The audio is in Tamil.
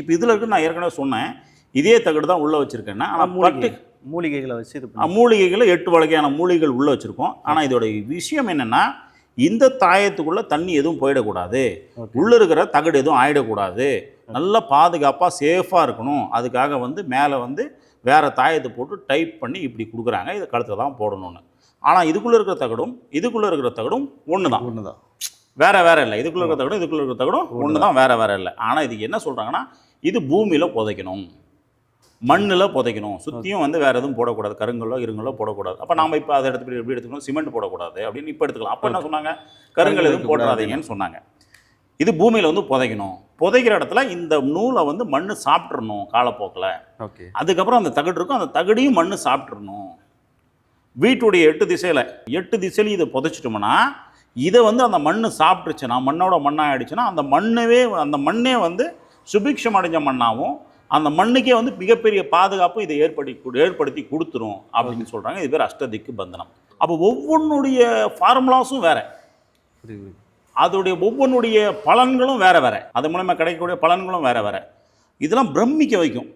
இப்போ இதில் இருக்கு நான் ஏற்கனவே சொன்னேன். இதே தகடு தான் உள்ளே வச்சுருக்கேன்னா ஆனால் மூலிகை மூலிகைகளை வச்சு இது மூலிகைகளை எட்டு வகையான மூலிகைகள் உள்ளே வச்சுருக்கோம். ஆனால் இதோட விஷயம் என்னென்னா இந்த தாயத்துக்குள்ளே தண்ணி எதுவும் போயிடக்கூடாது. உள்ளே இருக்கிற தகடு எதுவும் ஆயிடக்கூடாது. நல்லா பாதுகாப்பாக சேஃபாக இருக்கணும். அதுக்காக வந்து மேலே வந்து வேறு தாயத்தை போட்டு டைப் பண்ணி இப்படி கொடுக்குறாங்க. இதை கழுத்தில் தான் போடணும்னு. ஆனால் இதுக்குள்ளே இருக்கிற தகடும் இதுக்குள்ளே இருக்கிற தகடும் ஒன்று தான் ஒன்று தான் வேற வேற இல்லை. இதுக்குள்ள இருக்கிற தகடும் இதுக்குள்ள இருக்கிற தகடும் ஒன்று தான் வேற வேற இல்லை. ஆனால் இதுக்கு என்ன சொல்கிறாங்கன்னா இது பூமியில் புதைக்கணும். மண்ணில் புதைக்கணும். சுற்றியும் வந்து வேற எதுவும் போடக்கூடாது. கருங்கல்லோ இருங்கல்லோ போடக்கூடாது. அப்போ நாம இப்போ அதை எடுத்து எப்படி எடுத்துக்கணும்? சிமெண்ட் போடக்கூடாது அப்படின்னு இப்போ எடுத்துக்கலாம். அப்போ என்ன சொன்னாங்க? கருங்கல் எதுவும் போடாதீங்கன்னு சொன்னாங்க. இது பூமியில் வந்து புதைக்கணும். புதைக்கிற இடத்துல இந்த நூலை வந்து மண் சாப்பிட்றணும் காலப்போக்கில். ஓகே. அதுக்கப்புறம் அந்த தகடு இருக்கும். அந்த தகடையும் மண் சாப்பிட்றணும் வீட்டுடைய எட்டு திசையில் எட்டு திசையில இதை புதைச்சிட்டோம்னா இதை வந்து அந்த மண் சாப்பிட்டுச்சுன்னா மண்ணோட மண்ணாக ஆயிடுச்சுன்னா அந்த மண்ணவே அந்த மண்ணே வந்து சுபிக்ஷம் அடைஞ்ச மண்ணாகவும் அந்த மண்ணுக்கே வந்து மிகப்பெரிய பாதுகாப்பு இதை ஏற்படுத்தி ஏற்படுத்தி கொடுத்துரும் அப்படின்னு சொல்கிறாங்க இது பேர் அஷ்டதிக்கு பந்தனம். அப்போ ஒவ்வொன்றுடைய ஃபார்முலாஸும் வேற. அதோடைய ஒவ்வொன்றுடைய பலன்களும் வேற வேற. அது மூலமா கிடைக்கக்கூடிய பலன்களும் வேற வேற. இதெல்லாம் பிரமிக்க வைக்கும்.